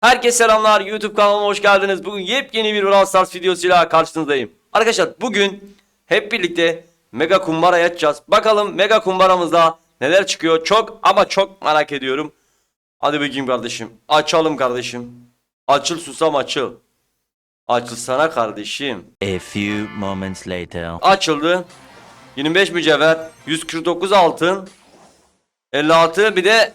Herkese selamlar YouTube kanalıma hoş geldiniz. Bugün yepyeni bir Brawl Stars videosuyla karşınızdayım. Arkadaşlar bugün hep birlikte Mega Kumbara açacağız. Bakalım Mega Kumbaramızda neler çıkıyor çok ama çok merak ediyorum. Hadi bakayım kardeşim. Açalım kardeşim. Açıl susam açıl. Açılsana kardeşim. A few moments later. Açıldı. 25 mücevher, 149 altın, 56 bir de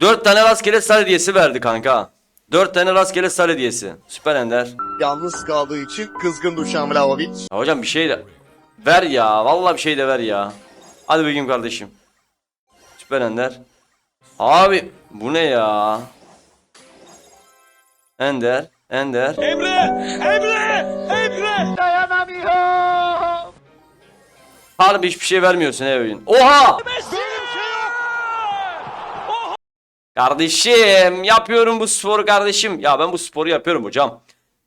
4 tane rastgele sar hediyesi verdi kanka. 4 tane rastgele sar hediyesi. Süper Ender. Yalnız kaldığı için kızgın Dušan Vlahović. Ya hocam bir şey de ver ya. Vallahi bir şey de ver ya. Hadi bakayım kardeşim. Süper Ender. Abi bu ne ya? Ender, Ender. Harbi hiçbir şey vermiyorsun ey oyun. Oha! Kardeşim yapıyorum bu sporu kardeşim. Ya ben bu sporu yapıyorum hocam.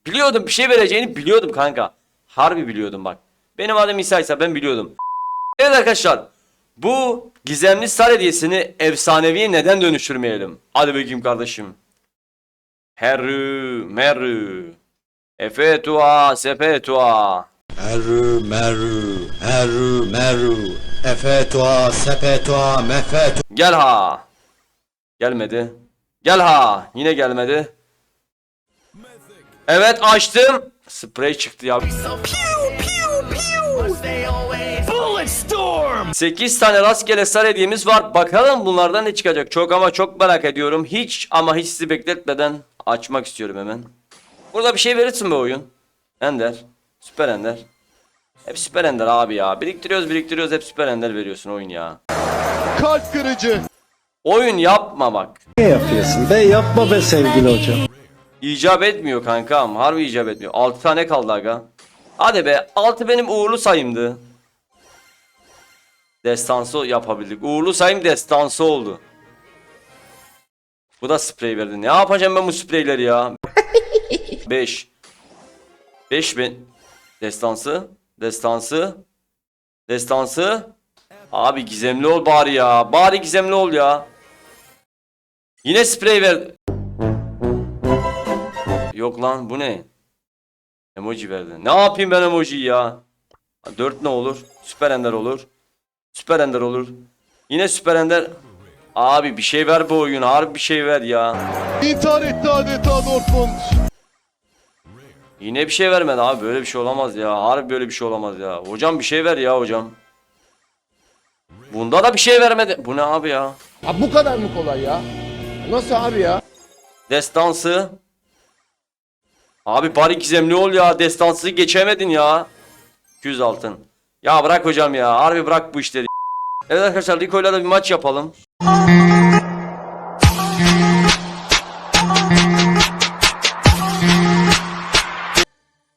Biliyordum bir şey vereceğini biliyordum kanka. Harbi biliyordum bak. Benim adım İsa ise ben biliyordum. Evet arkadaşlar. Bu gizemli star hediyesini efsaneviye neden dönüştürmeyelim? Hadi bakayım kardeşim. Herü merü. Efe tua sepe tua. Heru meru, heru meru, efe tua, sepe tua, mefe Gel ha. Gelmedi. Gel ha. Yine gelmedi. Evet açtım. Sprey çıktı ya. 8 tane rastgele sar hediyemiz var. Bakalım bunlardan ne çıkacak. Çok ama çok merak ediyorum. Hiç ama hiç sizi bekletmeden açmak istiyorum hemen. Burada bir şey verirsin be oyun. Ender. Süper Ender. Hep Süper Ender abi ya. Biriktiriyoruz biriktiriyoruz hep Süper Ender veriyorsun oyun ya. Kalp kırıcı. Oyun yapma bak. Ne yapıyorsun be? Yapma be sevgili hocam. İcap etmiyor kankam. Harbi icap etmiyor. 6 tane kaldı aga. Hadi be. 6 benim uğurlu sayımdı. Destansı yapabildik. Uğurlu sayım destansı oldu. Bu da sprey verdi. Ne yapacağım ben bu spreyleri ya? 5. 5 ben. Destansı. Destansı. Destansı. Abi gizemli ol bari ya. Bari gizemli ol ya. Yine sprey verdi. Yok lan bu ne? Emoji verdi. Ne yapayım ben emojiyi ya? 4 ne olur? Süper Ender olur. Süper Ender olur. Yine Süper Ender. Abi bir şey ver bu oyun. Harbi bir şey ver ya. İntihar etti adeta Dortmund. Yine bir şey vermedi abi. Böyle bir şey olamaz ya. Harbi böyle bir şey olamaz ya. Hocam bir şey ver ya hocam. Bunda da bir şey vermedi. Bu ne abi ya? Abi bu kadar mı kolay ya? Nasıl abi ya? Destansı. Abi bari gizemli ol ya. Destansı geçemedin ya. 200 altın. Ya bırak hocam ya. Harbi bırak bu işleri. Evet arkadaşlar Rico'yla da bir maç yapalım.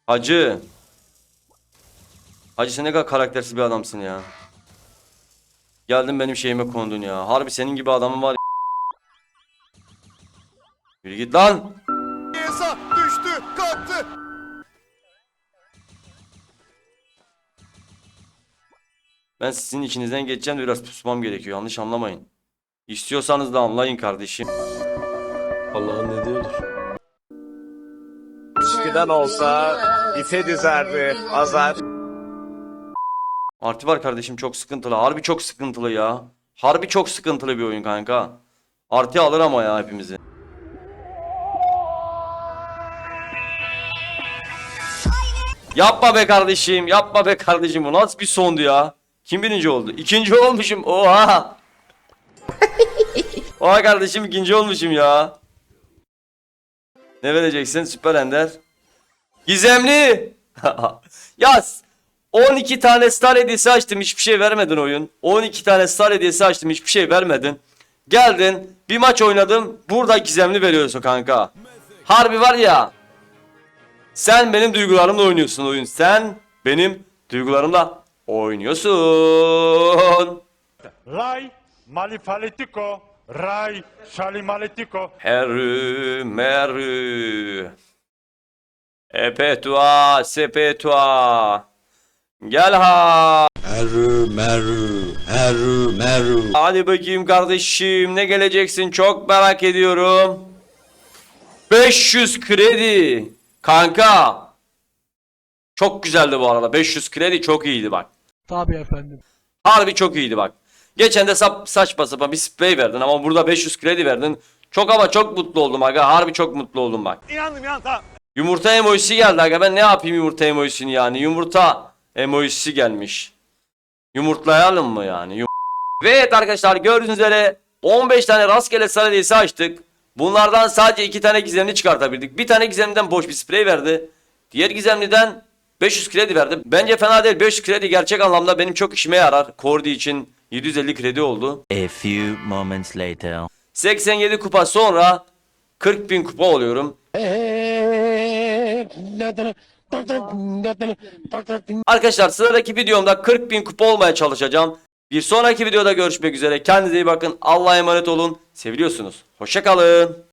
Hacı. Hacı sen ne kadar karaktersiz bir adamsın ya. Geldin benim şeyime kondun ya. Harbi senin gibi adamın var ya. Yürü git lan. Yesa düştü kalktı. Ben sizin içinizden geçeceğim de biraz pusmam gerekiyor. Yanlış anlamayın. İstiyorsanız da anlayın kardeşim. Allah'ın dediği olur. Eskiden olsa ife dizerdi Azar. Artı var kardeşim çok sıkıntılı. Harbi çok sıkıntılı ya. Harbi çok sıkıntılı bir oyun kanka. Artı alır ama ya hepimizi. Yapma be kardeşim. Yapma be kardeşim. Bu nasıl bir sondu ya? Kim birinci oldu? İkinci olmuşum. Oha. Oha kardeşim ikinci olmuşum ya. Ne vereceksin? Süper Ender. Gizemli. Yaz. 12 tane star hediyesi açtım hiçbir şey vermedin oyun. 12 tane star hediyesi açtım hiçbir şey vermedin. Geldin bir maç oynadım burada gizemli veriyorsun kanka. Harbi var ya. Sen benim duygularımla oynuyorsun oyun. Sen benim duygularımla oynuyorsun. Rai malifalitiko, Rai şalimaletiko. Herü merü. Epetua sepetua. Gel ha. Heru meru, heru meru. Hadi bakayım kardeşim ne geleceksin çok merak ediyorum. 500 kredi. Kanka. Çok güzeldi bu arada. 500 kredi çok iyiydi bak. Tabii efendim. Harbi çok iyiydi bak. Geçen de sap, saçma sapan bir sprey verdin ama burada 500 kredi verdin. Çok ama çok mutlu oldum aga. Harbi çok mutlu oldum bak. İnandım inandım tamam. Yumurta emojisi geldi aga. Ben ne yapayım yumurta emojisini yani? Yumurta emojisi gelmiş. Yumurtlayalım mı yani? Yum- Ve evet arkadaşlar gördüğünüz üzere 15 tane rastgele sarı hediyesi açtık. Bunlardan sadece 2 tane gizemli çıkartabildik. Bir tane gizemliden boş bir sprey verdi. Diğer gizemliden 500 kredi verdi. Bence fena değil. 500 kredi gerçek anlamda benim çok işime yarar. Kordi için 750 kredi oldu. A few moments later. 87 kupa sonra 40 bin kupa oluyorum. Arkadaşlar sıradaki videomda 40 bin kupa olmaya çalışacağım. Bir sonraki videoda görüşmek üzere. Kendinize iyi bakın. Allah'a emanet olun. Seviliyorsunuz. Hoşçakalın.